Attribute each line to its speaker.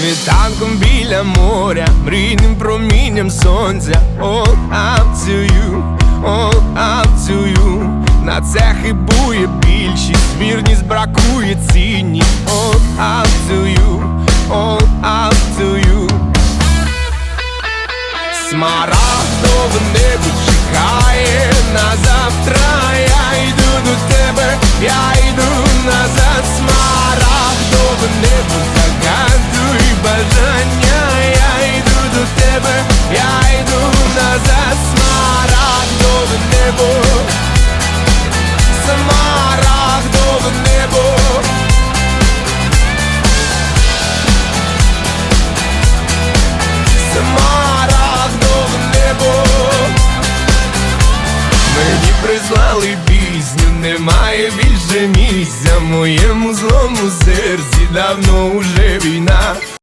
Speaker 1: Світанком біля моря, мрійним промінням сонця. All up На це хибує більшість, вірність бракує цінність All up to you, all Смарагдове небо Мені прислали пісню, немає більше місця моєму злому серці. Давно уже війна